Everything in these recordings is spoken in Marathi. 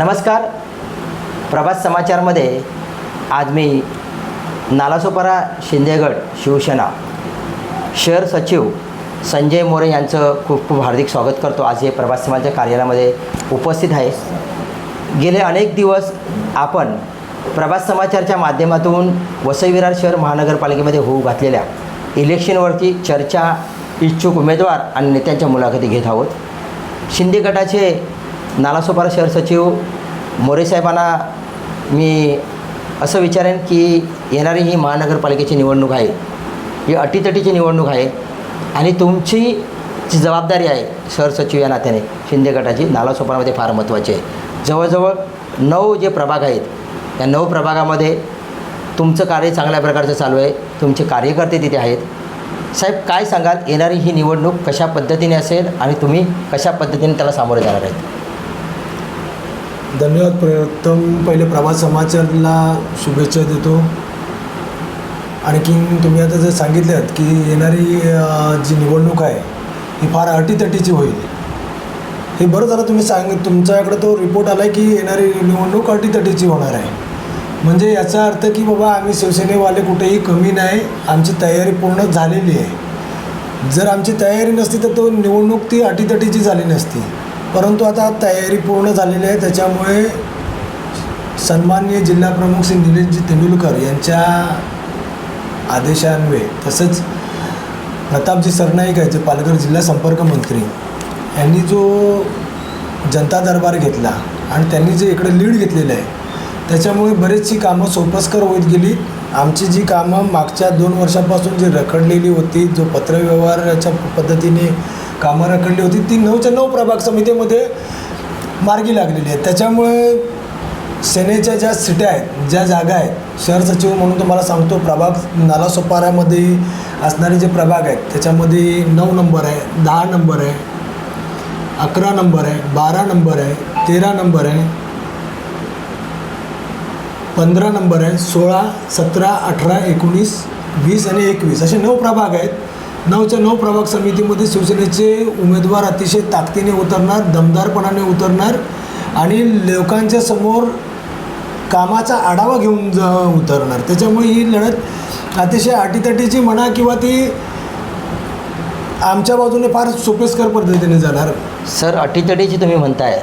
नमस्कार. प्रभात समाचारमध्ये आज मी नालासोपारा शिंदेगड शिवसेना शहर सचिव संजय मोरे यांचं खूप खूप हार्दिक स्वागत करतो. आज हे प्रभात समाजाच्या कार्यालयामध्ये उपस्थित आहे. गेले अनेक दिवस आपण प्रभात समाचारच्या माध्यमातून वसईविरार शहर महानगरपालिकेमध्ये होऊ घातलेल्या इलेक्शनवरती चर्चा इच्छुक उमेदवार आणि नेत्यांच्या मुलाखती घेत आहोत. शिंदे गटाचे नालासोपारा शहर सचिव मोरे साहेबांना मी असं विचारेन की येणारी ही महानगरपालिकेची निवडणूक आहे ही अटीतटीची निवडणूक आहे आणि तुमची जी जबाबदारी आहे शहर सचिव या नात्याने शिंदे गटाची नालासोपारामध्ये फार महत्त्वाची आहे. जवळजवळ नऊ जे प्रभाग आहेत या नऊ प्रभागामध्ये तुमचं कार्य चांगल्या प्रकारचं चालू आहे तुमचे कार्यकर्ते तिथे आहेत. साहेब काय सांगाल? येणारी ही निवडणूक कशा पद्धतीने असेल आणि तुम्ही कशा पद्धतीने त्याला सामोरे जाणार आहेत? धन्यवाद प्रथम. पहिले प्रभात समाचारला शुभेच्छा देतो. आणखीन तुम्ही आता जर सांगितलं की येणारी जी निवडणूक आहे ही फार अटीतटीची होईल. हे बरं झालं तुम्ही सांग तुमच्याकडे तो रिपोर्ट आला आहे की येणारी निवडणूक अटीतटीची होणार आहे. म्हणजे याचा अर्थ की बाबा आम्ही शिवसेनेवाले कुठेही कमी नाही आमची तयारी पूर्ण झालेली आहे. जर आमची तयारी नसती तर तो निवडणूक ती अटीतटीची झाली नसती. परंतु आता तयारी पूर्ण झालेली आहे. त्याच्यामुळे सन्माननीय जिल्हाप्रमुख श्री निलेशजी तेंडुलकर यांच्या आदेशान्वये तसंच प्रतापजी सरनाईक आहे जे पालघर जिल्हा संपर्क मंत्री यांनी जो जनता दरबार घेतला आणि त्यांनी जे इकडे लीड घेतलेलं आहे त्याच्यामुळे बरेचशी कामं सोपस्कर होत गेली. आमची जी कामं मागच्या दोन वर्षापासून जी रखडलेली होती जो पत्रव्यवहाराच्या पद्धतीने कामं रखडली होती. ती नऊच्या नऊ प्रभाग समितीमध्ये मार्गी लागलेली आहे. त्याच्यामुळे सेनेच्या ज्या सिट्या आहेत ज्या जागा आहेत शहर सचिव म्हणून तुम्हाला सांगतो प्रभाग नालासोपाऱ्यामध्ये असणारे जे प्रभाग आहेत त्याच्यामध्ये नऊ नंबर आहे दहा नंबर आहे अकरा नंबर आहे बारा नंबर आहे तेरा नंबर आहे पंधरा नंबर आहे सोळा सतरा अठरा एकोणीस वीस आणि एकवीस असे नऊ प्रभाग आहेत. नऊच्या नऊ प्रभाग समितीमध्ये शिवसेनेचे उमेदवार अतिशय ताकदीने उतरणार दमदारपणाने उतरणार आणि लोकांच्या समोर कामाचा आढावा घेऊन ज उतरणार. त्याच्यामुळे ही लढत अतिशय अटीतटीची म्हणा किंवा ती आमच्या बाजूने फार सोपेस्कर पद्धतीने जाणार. सर अटीतटीची तुम्ही म्हणताय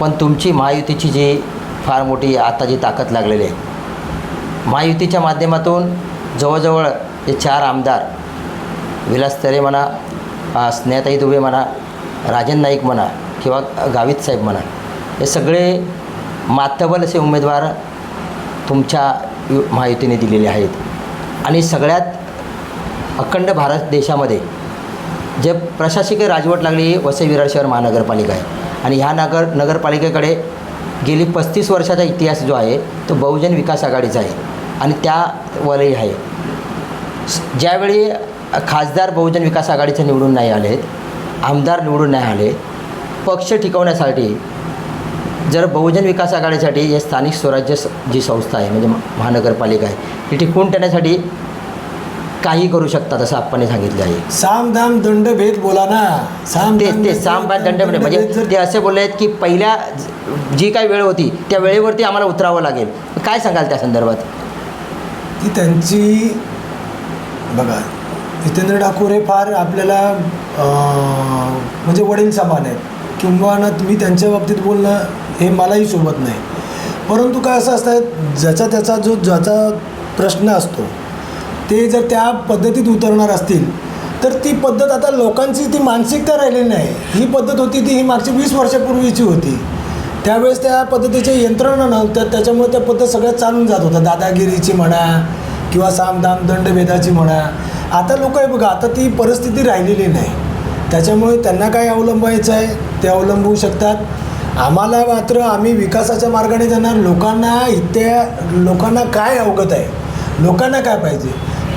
पण तुमची महायुतीची जी फार मोठी आता जी ताकद लागलेली आहे महायुतीच्या माध्यमातून जवळजवळ हे चार आमदार विलास तरे म्हणा स्नेहताई दुबे म्हणा राजन नाईक म्हणा किंवा गावित साहेब म्हणा हे सगळे मातबल असे उमेदवार तुमच्या महायुतीने दिलेले आहेत. आणि सगळ्यात अखंड भारत देशामध्ये जे प्रशासकीय राजवट लागली वसई विरार शहर महानगरपालिका आहे. आणि ह्या नगर नगरपालिकेकडे गेली पस्तीस वर्षाचा इतिहास जो आहे तो बहुजन विकास आघाडीचा आहे. आणि त्या वलही आहे. ज्यावेळी खासदार बहुजन विकास आघाडीचे निवडून नाही आलेत आमदार निवडून नाही आले पक्ष टिकवण्यासाठी जर बहुजन विकास आघाडीसाठी हे स्थानिक स्वराज्य जी संस्था आहे म्हणजे म- महानगरपालिका आहे ही टिकवून ठेवण्यासाठी काही करू शकतात असं आपण सांगितलं आहे. साम दाम दंड भेद बोला ना. साम ते दाम ते साम दंड भेद म्हणजे ते असे बोलले आहेत की पहिल्या ज- काही वेळ होती त्या वेळेवरती आम्हाला उतरावं लागेल. काय सांगाल त्या संदर्भात? ती त्यांची बघा जितेंद्र ठाकूर हे फार आपल्याला म्हणजे वडील समान आहेत. किंवा ना मी त्यांच्या बाबतीत बोलणं हे मलाही सोबत नाही. परंतु काय असं असतं ज्याचा त्याचा जो ज्याचा प्रश्न असतो ते जर त्या पद्धतीत उतरणार असतील तर ती पद्धत आता लोकांची ती मानसिकता राहिली नाही. ही पद्धत होती ती ही मागची वीस वर्षापूर्वीची होती. त्यावेळेस त्या पद्धतीच्या यंत्रणा नव्हत्या त्याच्यामुळे त्या पद्धत सगळ्या चालून जात होत्या. दादागिरीची म्हणा किंवा सामदाम दंडभेदाची म्हणा आता लोक आहे बघा आता ती परिस्थिती राहिलेली नाही. त्याच्यामुळे त्यांना काय अवलंबायचं आहे ते अवलंबू शकतात. आम्हाला मात्र आम्ही विकासाच्या मार्गाने जाणार लोकांना इत्या लोकांना काय अवगत आहे लोकांना काय पाहिजे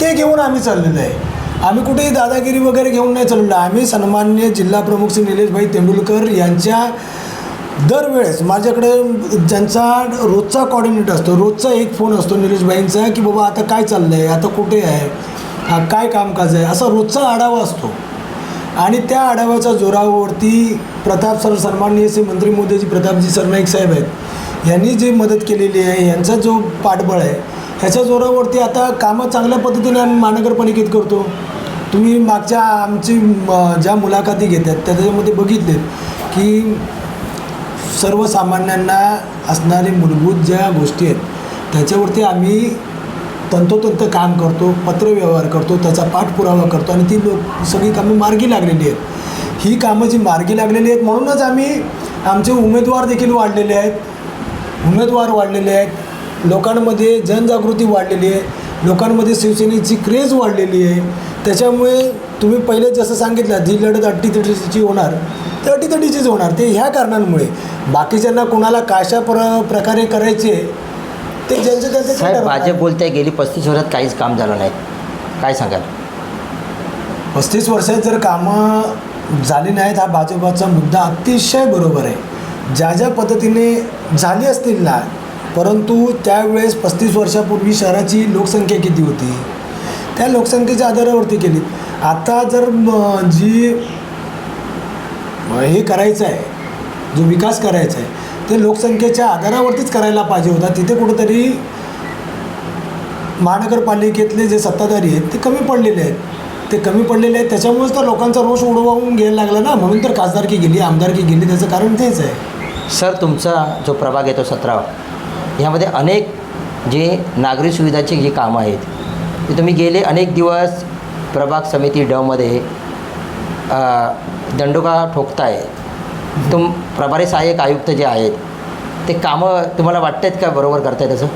ते घेऊन आम्ही चाललेलो आहे. आम्ही कुठेही दादागिरी वगैरे घेऊन नाही चाललो. आम्ही सन्मान्य जिल्हा प्रमुख श्री निलेशभाई तेंडुलकर यांच्या दरवेळेस माझ्याकडे ज्यांचा रोजचा कॉर्डिनेट असतो रोजचा एक फोन असतो निलेशभाईंचा की बाबा आता काय चाललं आहे आता कुठे आहे? काय कामकाज आहे? असा रोजचा आढावा असतो. आणि त्या आढाव्याच्या जोरावरती प्रताप सर सन्माननीय श्री मंत्री मोदीजी प्रतापजी सरनाईक साहेब आहेत. यांनी जी मदत केलेली आहे यांचा जो पाठबळ आहे ह्याच्या जोरावरती आता कामं चांगल्या पद्धतीने आम्ही महानगरपालिकेत करतो. तुम्ही मागच्या आमची ज्या मुलाखती घेतात त्याच्यामध्ये बघितले की सर्वसामान्यांना असणारे मूलभूत ज्या गोष्टी आहेत त्याच्यावरती आम्ही तंतोतंत काम करतो पत्रव्यवहार करतो त्याचा पाठपुरावा करतो आणि ती लोक सगळी कामं मार्गी लागलेली आहेत. ही कामं जी मार्गी लागलेली आहेत म्हणूनच आम्ही आमचे उमेदवार देखील वाढलेले आहेत. उमेदवार वाढलेले आहेत. लोकांमध्ये जनजागृती वाढलेली आहे. लोकांमध्ये शिवसेनेची क्रेज वाढलेली आहे. त्याच्यामुळे तुम्ही पहिले जसं सांगितलं जी लढत अट्टीतटीची होणार ते अटीतटीचीच होणार. ते ह्या कारणांमुळे. बाकीच्यांना कोणाला कशा प्र प्रकारे करायचे ते ज्यांचं त्यांचं साहेब. भाजप बोलते गेली पस्तीस वर्षात काहीच काम झालं नाही. काय सांगाल? पस्तीस वर्षात जर कामं झाली नाहीत हा भाजपाचा मुद्दा अतिशय बरोबर आहे. ज्या ज्या पद्धतीने झाली असतील ना परंतु त्यावेळेस पस्तीस वर्षापूर्वी शहराची लोकसंख्या किती होती? त्या लोकसंख्येच्या आधारावरती केली. आता जर जी हे करायचं आहे जो विकास करायचा आहे ते लोकसंख्येच्या आधारावरतीच करायला पाहिजे होता. तिथे कुठंतरी महानगरपालिकेतले जे सत्ताधारी आहेत ते कमी पडलेले आहेत. ते कमी पडलेले आहेत त्याच्यामुळेच तर लोकांचा रोष उडवावून घ्यायला लागला ना. म्हणून तर खासदारकी गेली आमदारकी गेली त्याचं कारण तेच आहे. सर तुमचा जो प्रभाग येतो सतरा ह्यामध्ये अनेक जे नागरी सुविधाची जी कामं आहेत ते तुम्ही गेले अनेक दिवस प्रभाग समिती डमध्ये अ, दंडोका ठोकताय. तुम प्रभारी सहाय्यक आयुक्त जे आहेत ते कामं तुम्हाला वाटत आहेत का बरोबर करताय तसं?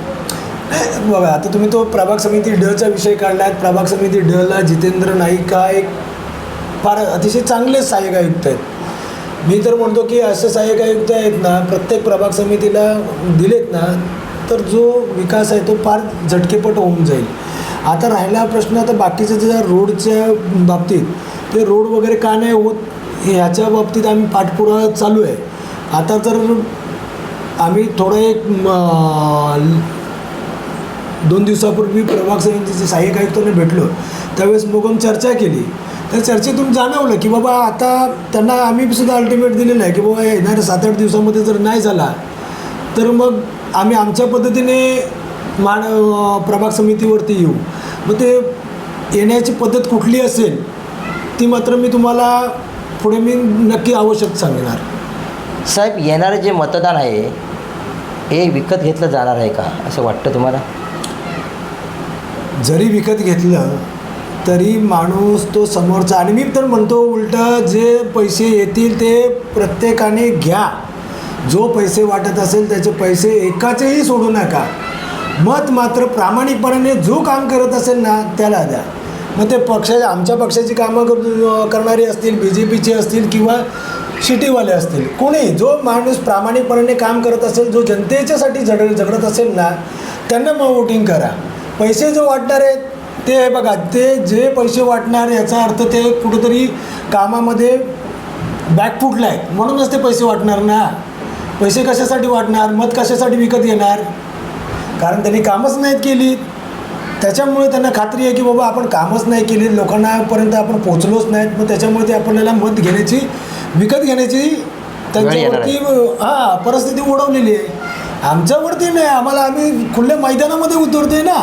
नाही, बघा आता तुम्ही तो प्रभाग समिती डचा विषय काढलात. प्रभाग समिती डला जितेंद्र नाईक हा एक फार अतिशय चांगले सहाय्यक आयुक्त आहेत. मी तर म्हणतो की असे सहाय्यक आयुक्त आहेत ना प्रत्येक प्रभाग समितीला दिलेत ना तर जो विकास आहे तो फार झटकेपट होऊन जाईल. आता राहिला प्रश्न आता बाकीच्या ज्या रोडच्या बाबतीत ते रोड वगैरे का नाही होत? ह्याच्या बाबतीत आम्ही पाठपुरावा चालू आहे. आता जर आम्ही थोडं एक दोन दिवसापूर्वी प्रभाग समितीचे सहाय्यक आयुक्तांना भेटलो त्यावेळेस मग चर्चा केली. त्या चर्चेतून जाणवलं की बाबा आता त्यांना आम्ही सुद्धा अल्टिमेट दिलेलं आहे की बाबा येणाऱ्या सात आठ दिवसामध्ये जर नाही झाला तर मग आम्ही आमच्या पद्धतीने मान प्रभाग समितीवरती येऊ. मग ते येण्याची पद्धत कुठली असेल ती मात्र मी तुम्हाला पुढे मी नक्की आवश्यक सांगणार. साहेब येणारं जे मतदान आहे हे विकत घेतलं जाणार आहे का? असं वाटतं तुम्हाला? जरी विकत घेतलं तरी माणूस तो समोरचा आणि मी तर म्हणतो उलटं जे पैसे येतील ते प्रत्येकाने घ्या. जो पैसे वाटत असेल त्याचे पैसे एकाचेही सोडू नका. मत मात्र प्रामाणिकपणाने जो काम करत असेल ना त्याला द्या. मग ते पक्षाच्या आमच्या पक्षाची कामं करणारी असतील बी जे पीची असतील किंवा शिटीवाले असतील कोणी जो माणूस प्रामाणिकपणाने काम करत असेल जो जनतेच्यासाठी झड झगडत असेल ना त्यांना मग वोटिंग करा. पैसे जो वाटणार आहेत ते हे बघा ते जे पैसे वाटणार याचा अर्थ ते कुठंतरी कामामध्ये बॅक फुटला आहे म्हणूनच ते पैसे वाटणार ना. पैसे कशासाठी वाटणार मत कशासाठी विकत येणार कारण त्यांनी कामच नाहीत केली त्याच्यामुळे त्यांना खात्री आहे की बाबा आपण कामच नाही केली लोकांनापर्यंत आपण पोचलोच नाहीत. मग त्याच्यामुळे ते आपल्याला मत घेण्याची विकत घेण्याची त्यांच्यावरती हां परिस्थिती ओढवलेली आहे. आमच्यावरती नाही आम्हाला आम्ही खुल्या मैदानामध्ये उतरतोय ना.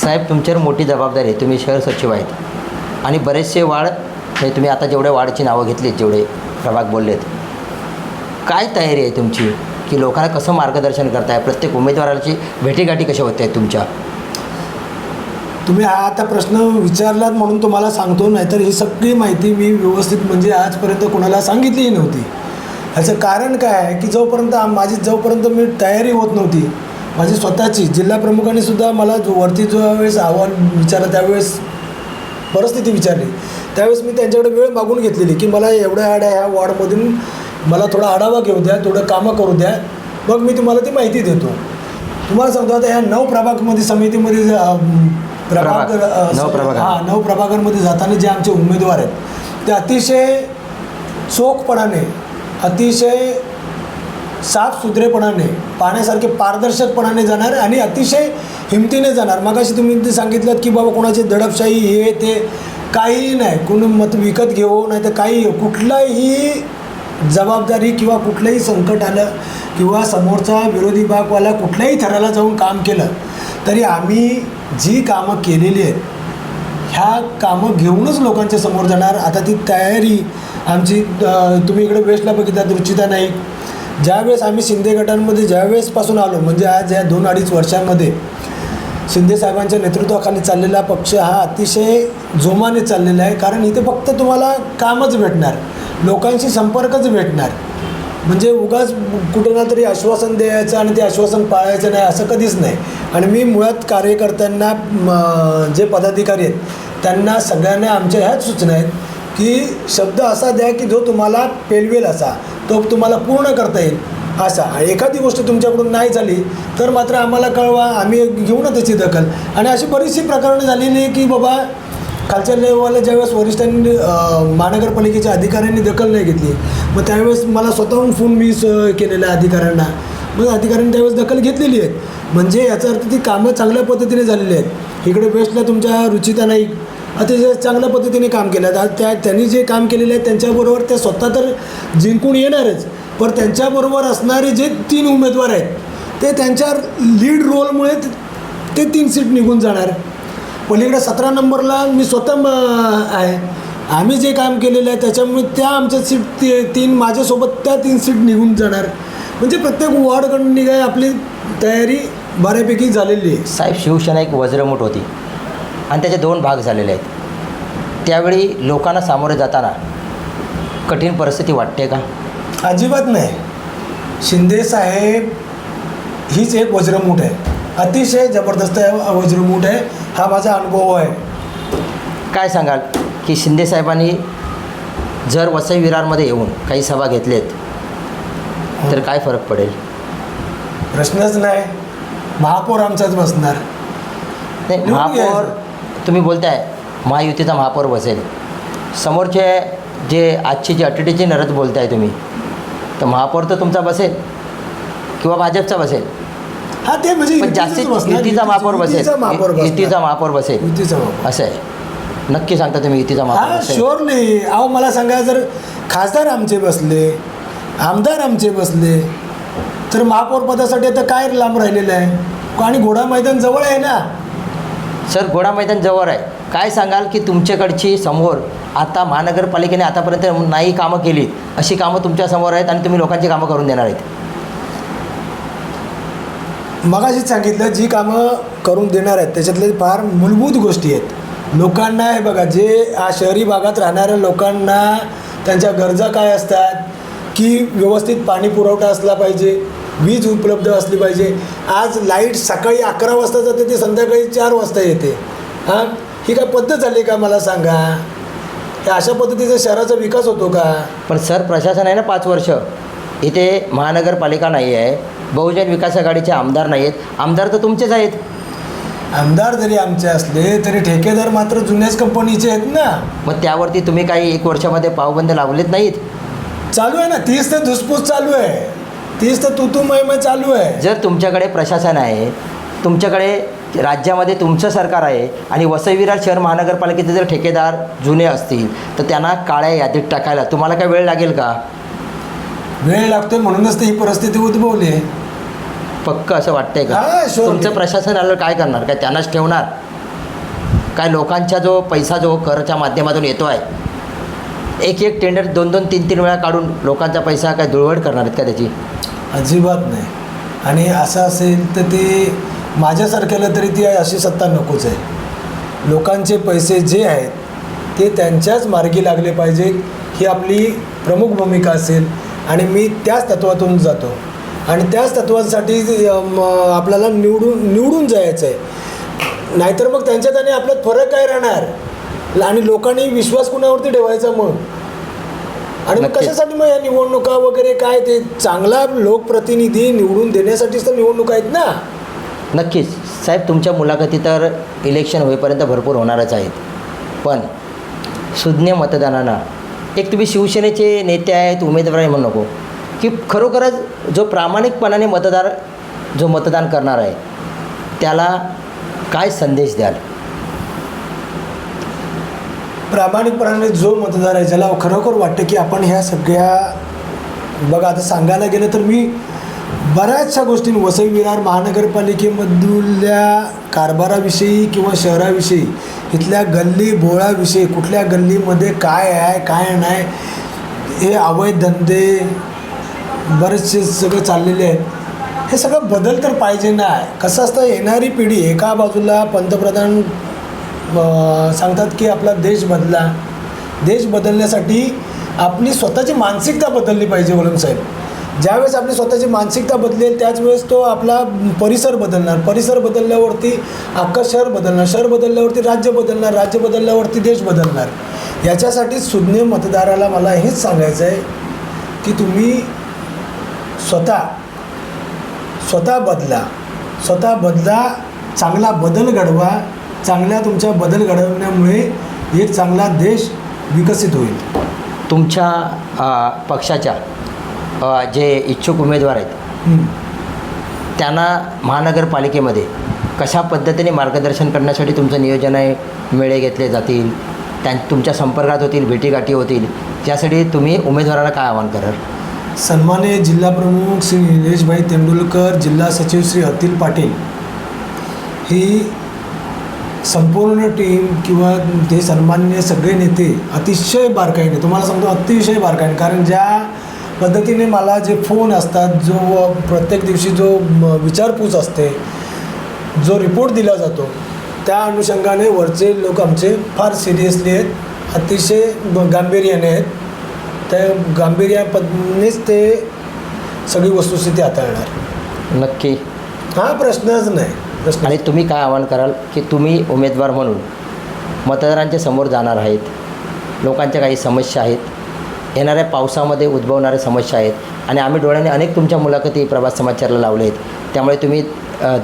साहेब तुमच्यावर मोठी जबाबदारी आहे. तुम्ही शहर सचिव आहेत आणि बरेचसे वाढ हे तुम्ही आता जेवढ्या वाढची नावं घेतलीत जेवढे प्रभाग बोललेत काय तयारी आहे तुमची? की लोकांना कसं मार्गदर्शन करताय? प्रत्येक उमेदवाराची भेटीगाठी कशा होत आहेत तुमच्या? तुम्ही हा आता प्रश्न विचारलात म्हणून तुम्हाला सांगतो नाहीतर ही सगळी माहिती मी व्यवस्थित म्हणजे आजपर्यंत कोणाला सांगितलीही नव्हती. ह्याचं कारण काय आहे की जोपर्यंत माझी जोपर्यंत मी तयारी होत नव्हती माझी स्वतःची जिल्हा प्रमुखांनी सुद्धा मला जो वरती जो वेळेस अहवाल विचारला त्यावेळेस परिस्थिती विचारली. त्यावेळेस मी त्यांच्याकडे वेळ मागून घेतलेली की मला एवढ्या आड्या ह्या वॉर्डमधून मला थोडा आढावा घेऊ द्या थोडं कामं करू द्या मग मी तुम्हाला ती माहिती देतो. तुम्हाला सांगतो आता ह्या नऊ प्रभागमध्ये समितीमध्ये नऊ प्रभागांमध्ये. हां नऊ प्रभागांमध्ये जाताना जे आमचे उमेदवार आहेत ते अतिशय चोखपणाने अतिशय साफसुथरेपणाने पाण्यासारखे पारदर्शकपणाने जाणार आणि अतिशय हिमतीने जाणार. मगाशी तुम्ही ते सांगितलं की बाबा कोणाची दडपशाही हे ते काही नाही. कोणी मत विकत घेऊ नाही तर काही कुठलाही जबाबदारी किंवा कुठलंही संकट आलं किंवा समोरचा विरोधी बागवाला कुठल्याही थराला जाऊन काम केलं तरी आम्ही जी कामं केलेली आहेत ह्या कामं घेऊनच लोकांच्या समोर जाणार. आता ती तयारी आमची तुम्ही इकडे वेस्टला बघितलात रुचिता नाही ज्यावेळेस आम्ही शिंदे गटांमध्ये ज्यावेळेसपासून आलो म्हणजे आज या दोन अडीच वर्षांमध्ये शिंदे साहेबांच्या नेतृत्वाखाली चाललेला पक्ष हा अतिशय जोमाने चाललेला आहे. कारण इथे फक्त तुम्हाला कामच भेटणार लोकांशी संपर्कच भेटणार. म्हणजे उगाच कुठं ना तरी आश्वासन द्यायचं आणि ते आश्वासन पाळायचं नाही असं कधीच नाही. आणि मी मुळात कार्यकर्त्यांना जे पदाधिकारी आहेत त्यांना सगळ्यांना आमच्या ह्याच सूचना आहेत की शब्द असा द्या की जो तुम्हाला पेलवेल असा तो तुम्हाला पूर्ण करता येईल असा. आणि एखादी गोष्ट तुमच्याकडून नाही झाली तर मात्र आम्हाला कळवा आम्ही घेऊ ना त्याची दखल. आणि अशी बरीचशी प्रकरणं झालेली आहे की बाबा खालच्या लेवलला ज्यावेळेस वरिष्ठांनी महानगरपालिकेच्या अधिकाऱ्यांनी दखल नाही घेतली मग त्यावेळेस मला स्वतःहून फोन मी केलेला आहे अधिकाऱ्यांना. मग अधिकाऱ्यांनी त्यावेळेस दखल घेतलेली आहे. म्हणजे याचा अर्थ ती कामं चांगल्या पद्धतीने झालेली आहेत. इकडे वेस्टला तुमच्या रुचिता नाईक अतिशय चांगल्या पद्धतीने काम केलं आहे. त्या त्यांनी जे काम केलेलं आहे त्यांच्याबरोबर त्या स्वतः तर जिंकून येणारच. पण त्यांच्याबरोबर असणारे जे तीन उमेदवार आहेत ते त्यांच्या लीड रोलमुळे ते तीन सीट निघून जाणार. पलीकडे सतरा नंबरला मी स्वतः आहे. आम्ही जे काम केलेलं आहे त्याच्यामुळे त्या आमच्या सीट ते तीन माझ्यासोबत त्या तीन सीट निघून जाणार. म्हणजे प्रत्येक वॉर्डकडून निघाय आपली तयारी बऱ्यापैकी झालेली आहे. साहेब शिवसेना एक वज्रमूठ होती. आणि त्याचे दोन भाग झालेले आहेत. त्यावेळी लोकांना सामोरे जाताना कठीण परिस्थिती वाटते का? अजिबात नाही. शिंदे साहेब हीच एक वज्रमूठ आहे. अतिशय जबरदस्त आहे वज्रमूठ आहे. हा माझा अनुभव आहे. काय सांगाल की शिंदे साहेबांनी जर वसई विरारमध्ये येऊन काही सभा घेतलेत तर काय फरक पडेल? प्रश्नच नाही. महापौर आमचाच बसणार. नाही महापौर. तुम्ही बोलताय महायुतीचा महापौर बसेल. समोरचे जे आजची जी अटीटीची नरत बोलताय तुम्ही तर महापौर तर तुमचा बसेल किंवा भाजपचा बसेल. हा ते म्हणजे जास्तीत. युतीचा महापौर बसेल. युतीचा महापौर बसेल. युतीचा महापौर असं आहे. नक्की सांगता तुम्ही युतीचा महापौर हा बसेल. शुअर नाही. अहो मला सांगा जर खासदार आमचे बसले आमदार आमचे बसले तर महापौर पदासाठी आता काय लांब राहिलेलं आहे? आणि घोडा मैदान जवळ आहे ना? सर घोडा मैदान जवळ आहे. काय सांगाल की तुमच्याकडची समोर आता महानगरपालिकेने आतापर्यंत नाही कामं केली अशी कामं तुमच्यासमोर आहेत आणि तुम्ही लोकांची कामं करून देणार आहेत. मगाशीच सांगितलं जी कामं करून देणार आहेत त्याच्यातले फार मूलभूत गोष्टी आहेत. लोकांना हे बघा जे हा शहरी भागात राहणाऱ्या लोकांना त्यांच्या गरजा काय असतात की व्यवस्थित पाणी पुरवठा असला पाहिजे वीज उपलब्ध असली पाहिजे. आज लाइट सकाळी अकरा वाजता जाते ते संध्याकाळी चार वाजता येते. हां? ही काय पद्धत झाली का मला सांगा? अशा पद्धतीचा शहराचा विकास होतो का? पण सर प्रशासन आहे ना पाच वर्ष. इथे महानगरपालिका नाही आहे बहुजन विकास आघाडीचे आमदार नाही आहेत. आमदार तर तुमचेच आहेत. आमदार जरी आमचे असले तरी ठेकेदार मात्र जुन्याच कंपनीचे आहेत ना. मग त्यावरती तुम्ही काही एक वर्षामध्ये पावबंद लावलेत नाहीत? चालू आहे ना तीच तर धुसफूस चालू आहे. तीच तर तुतू मैमय चालू आहे. जर तुमच्याकडे प्रशासन आहे तुमच्याकडे राज्यामध्ये तुमचं सरकार आहे आणि वसई विरार शहर महानगरपालिकेचे जर ठेकेदार जुने असतील तर त्यांना काळ्या यादीत टाकायला तुम्हाला काय वेळ लागेल का? वेळ लागतोय म्हणूनच तर ही परिस्थिती उद्भवली आहे. पक्क असं वाटतंय का? sure. तुमचं प्रशासन आलं काय करणार? काय त्यांनाच ठेवणार? काय लोकांचा जो पैसा जो करच्या माध्यमातून येतो आहे एक एक टेंडर दोन दोन तीन तीन वेळा काढून लोकांचा पैसा काय धुळवड करणार आहेत का त्याची? अजिबात नाही. आणि असं असेल तर ते माझ्यासारख्याला तरी ती अशी सत्ता नकोच आहे. लोकांचे पैसे जे आहेत ते त्यांच्याच मार्गी लागले पाहिजेत. ही आपली प्रमुख भूमिका असेल. आणि मी त्याच तत्वातून जातो. आणि त्याच तत्वांसाठी आपल्याला निवडून निवडून जायचं आहे नाहीतर मग त्यांच्यात आणि आपल्यात फरक काय राहणार? आणि लोकांनी विश्वास कुणावरती ठेवायचा मग? आणि मग. कशासाठी मग या निवडणुका वगैरे काय ते चांगला लोकप्रतिनिधी निवडून देण्यासाठीच तर निवडणुका आहेत ना? नक्कीच. साहेब तुमच्या मुलाखती तर इलेक्शन होईपर्यंत भरपूर होणारच आहेत. पण सुज्ञ मतदानांना एक तुम्ही शिवसेनेचे नेते आहेत उमेदवार आहे म्हणू नको. की खरोखरच जो प्रामाणिकपणाने मतदार जो मतदान करणार आहे त्याला काय संदेश द्याल? प्रामाणिकपणाने जो मतदार आहे ज्याला खरोखर वाटतं की आपण ह्या सगळ्या बघा आता सांगायला गेलं तर मी बऱ्याचशा गोष्टी वसई विरार महानगरपालिकेमधल्या कारभाराविषयी किंवा शहराविषयी इथल्या गल्ली बोळाविषयी कुठल्या गल्लीमध्ये काय आहे काय नाही हे अवैध धंदे बरेचसे सगळे चाललेले आहेत. हे सगळं बदल तर पाहिजे ना. कसं असतं येणारी पिढी एका बाजूला पंतप्रधान सांगतात की आपला देश बदला. देश बदलण्यासाठी आपली स्वतःची मानसिकता बदलली पाहिजे वलम साहेब. ज्यावेळेस आपली स्वतःची मानसिकता बदलेल त्याच वेळेस तो आपला परिसर बदलणार. परिसर बदलल्यावरती अख्खं शहर बदलणार. शहर बदलल्यावरती राज्य बदलणार. राज्य बदलल्यावरती देश बदलणार. याच्यासाठी सुज्ञ मतदाराला मला हेच सांगायचं आहे की तुम्ही स्वतः स्वतः बदला. स्वतः बदला चांगला बदल घडवा. चांगल्या तुमच्या बदल घडवण्यामुळे एक चांगला देश विकसित होईल. तुमच्या पक्षाच्या जे इच्छुक उमेदवार आहेत. त्यांना महानगरपालिकेमध्ये कशा पद्धतीने मार्गदर्शन करण्यासाठी तुमचं नियोजन आहे मेळे घेतले जातील त्यां तुमच्या संपर्कात होतील भेटीगाठी होतील त्यासाठी तुम्ही उमेदवाराला काय आवाहन कराल सन्मान्य जिल्हा प्रमुख श्री निलेशभाई तेंडुलकर जिल्हा सचिव श्री अतिल पाटील ही संपूर्ण टीम किंवा ते सन्मान्य सगळे नेते अतिशय बारकाईने तुम्हाला सांगतो अतिशय बारकाईने कारण ज्या पद्धतीने मला जे फोन असतात जो प्रत्येक दिवशी जो विचारपूस असते जो रिपोर्ट दिला जातो त्या अनुषंगाने वरचे लोक आमचे फार सिरियसली आहेत. अतिशय गांभीर्याने आहेत. त्या गांभीर्यापणेच ते सगळी वस्तुस्थिती हाताळणार. नक्की. हा प्रश्नच नाही. प्रश्न आणि तुम्ही काय आवाहन कराल की तुम्ही उमेदवार म्हणून मतदारांच्या समोर जाणार आहेत. लोकांच्या काही समस्या आहेत. येणाऱ्या पावसामध्ये उद्भवणाऱ्या समस्या आहेत. आणि आम्ही डोळ्याने अनेक तुमच्या मुलाखती प्रभात समाचारला लावले आहेत. त्यामुळे तुम्ही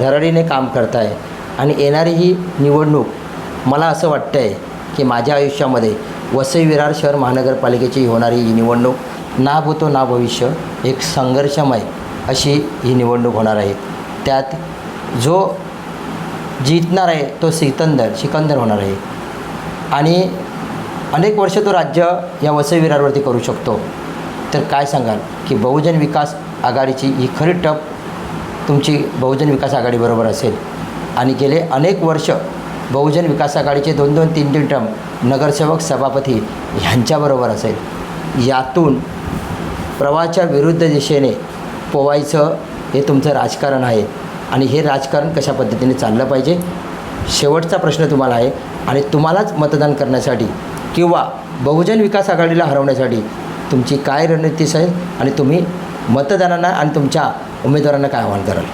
धरडीने काम करताय. आणि येणारी ही निवडणूक मला असं वाटतं आहे की माझ्या आयुष्यामध्ये वसई विरार शहर महानगरपालिकेची होणारी ही निवडणूक ना भूतो ना भविष्य एक संघर्षमय अशी ही निवडणूक होणार आहे. त्यात जो जिंकणार आहे तो सिकंदर सिकंदर होणार आहे. आणि अनेक वर्ष तो राज्य या वसईविरारवरती करू शकतो. तर काय सांगाल की बहुजन विकास आघाडीची ही खरी टप तुमची बहुजन विकास आघाडीबरोबर असेल. आणि गेले अनेक वर्ष बहुजन विकास आघाडीचे दोन दोन तीन तीन टर्म नगरसेवक सभापती ह्यांच्याबरोबर असेल. यातून प्रवाहाच्या विरुद्ध दिशेने पोवायचं हे तुमचं राजकारण आहे. आणि हे राजकारण कशा पद्धतीने चाललं पाहिजे? शेवटचा प्रश्न तुम्हाला आहे. आणि तुम्हालाच मतदान करण्यासाठी किंवा बहुजन विकास आघाडीला हरवण्यासाठी तुमची काय रणनीती असेल आणि तुम्ही मतदारांना आणि तुमच्या उमेदवारांना काय आवाहन कराल?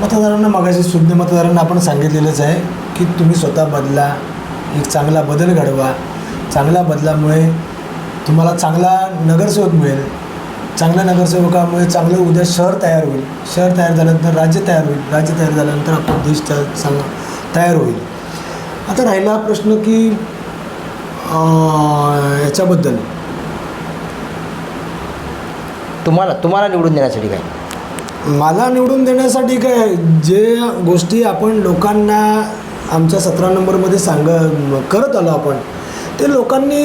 मतदारांना मगाशी शुद्ध मतदारांना आपण सांगितलेलंच आहे की तुम्ही स्वतः बदला एक चांगला बदल घडवा. चांगल्या बदलामुळे तुम्हाला चांगला नगरसेवक मिळेल. चांगल्या नगरसेवकामुळे चांगलं उद्या शहर तयार होईल. शहर तयार झाल्यानंतर राज्य तयार होईल. राज्य तयार झाल्यानंतर आपला देश तयार चांगला तयार होईल. आता राहिला प्रश्न की याच्याबद्दल. तुम्हाला तुम्हाला निवडून देण्यासाठी काय? मला निवडून देण्यासाठी काय जे गोष्टी आपण लोकांना आमच्या सतरा नंबरमध्ये सांग करत आलो आपण ते लोकांनी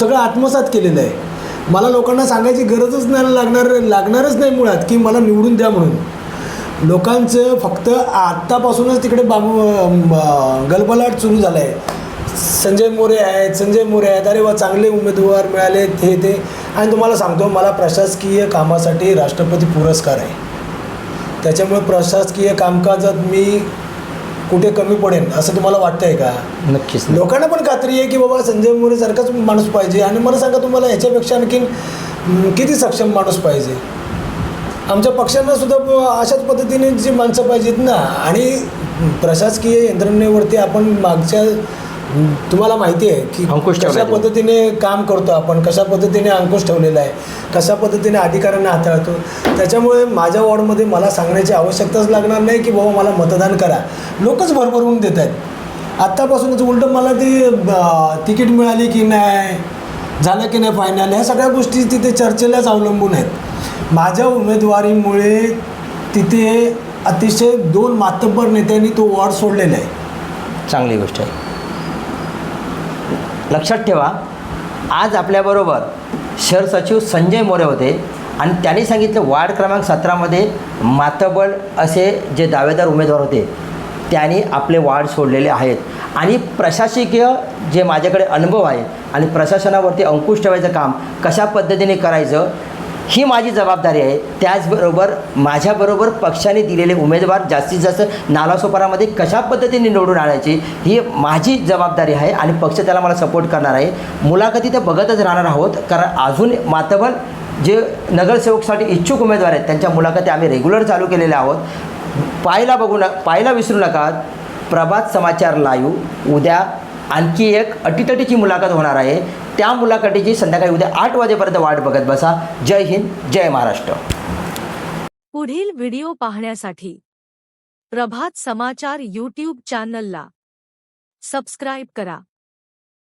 सगळं आत्मसात केलेलं आहे. मला लोकांना सांगायची गरजच नाही लागणार लागणारच नाही मुळात की मला निवडून द्या म्हणून. लोकांचं फक्त आत्तापासूनच तिकडे बाबू गलबलाट सुरू झाला आहे संजय मोरे आहेत संजय मोरे आहेत. अरे वा चांगले उमेदवार मिळाले हे ते. आणि तुम्हाला सांगतो मला प्रशासकीय कामासाठी राष्ट्रपती पुरस्कार आहे. त्याच्यामुळे प्रशासकीय कामकाजात मी कुठे कमी पडेन असं तुम्हाला वाटतंय का? नक्कीच. लोकांना पण खात्री आहे की बाबा संजय मोरे सारखाच माणूस पाहिजे. आणि मला सांगा तुम्हाला ह्याच्यापेक्षा आणखीन किती सक्षम माणूस पाहिजे? आमच्या पक्षांना सुद्धा अशाच पद्धतीने जी माणसं पाहिजेत ना. आणि प्रशासकीय यंत्रणेवरती आपण मागच्या तुम्हाला माहिती आहे की अंकुश कशा. पद्धतीने काम करतो आपण कशा पद्धतीने अंकुश ठेवलेला आहे कशा पद्धतीने अधिकाऱ्यांना हाताळतो त्याच्यामुळे माझ्या वॉर्डमध्ये मला सांगण्याची आवश्यकताच लागणार नाही की बाबा मला मतदान करा. लोकच भरभरून देत आहेत. आत्तापासूनच उलटं मला ती तिकीट मिळाली की नाही झालं की नाही फायनल ह्या सगळ्या गोष्टी तिथे चर्चेलाच अवलंबून आहेत. माझ्या उमेदवारीमुळे तिथे अतिशय दोन मातब्बर नेत्यांनी तो वॉर्ड सोडलेला आहे. चांगली गोष्ट आहे. लक्षात ठेवा आज आपल्याबरोबर शहर सचिव संजय मोरे होते आणि त्यांनी सांगितलं वार्ड क्रमांक सतरामध्ये मातबळ असे जे दावेदार उमेदवार होते त्यांनी आपले वार्ड सोडलेले आहेत. आणि प्रशासकीय जे माझ्याकडे अनुभव आहे आणि प्रशासनावरती अंकुश ठेवायचं काम कशा पद्धतीने करायचं ही माझी जबाबदारी आहे. त्याचबरोबर माझ्याबरोबर पक्षाने दिलेले उमेदवार जास्तीत जास्त नालासोपारामध्ये कशा पद्धतीने निवडून आणायची ही माझी जबाबदारी आहे आणि पक्ष त्याला मला सपोर्ट करणार आहे. मुलाखती तर बघतच राहणार आहोत कारण अजून मातबल जे नगरसेवकसाठी इच्छुक उमेदवार आहेत त्यांच्या मुलाखती आम्ही रेग्युलर चालू केलेल्या आहोत. पाहायला बघू न पाहायला विसरू नका. प्रभात समाचार लाईव्ह उद्या आणखी एक अटीतटीची मुलाखत होणार आहे. त्या मुलाखतीची संध्याकाळी उद्या आठ वाजेपर्यंत वाट बघत बसा. जय हिंद जय महाराष्ट्र. पुढील व्हिडिओ पाहण्यासाठी प्रभात समाचार यूट्यूब चॅनलला सबस्क्राईब करा.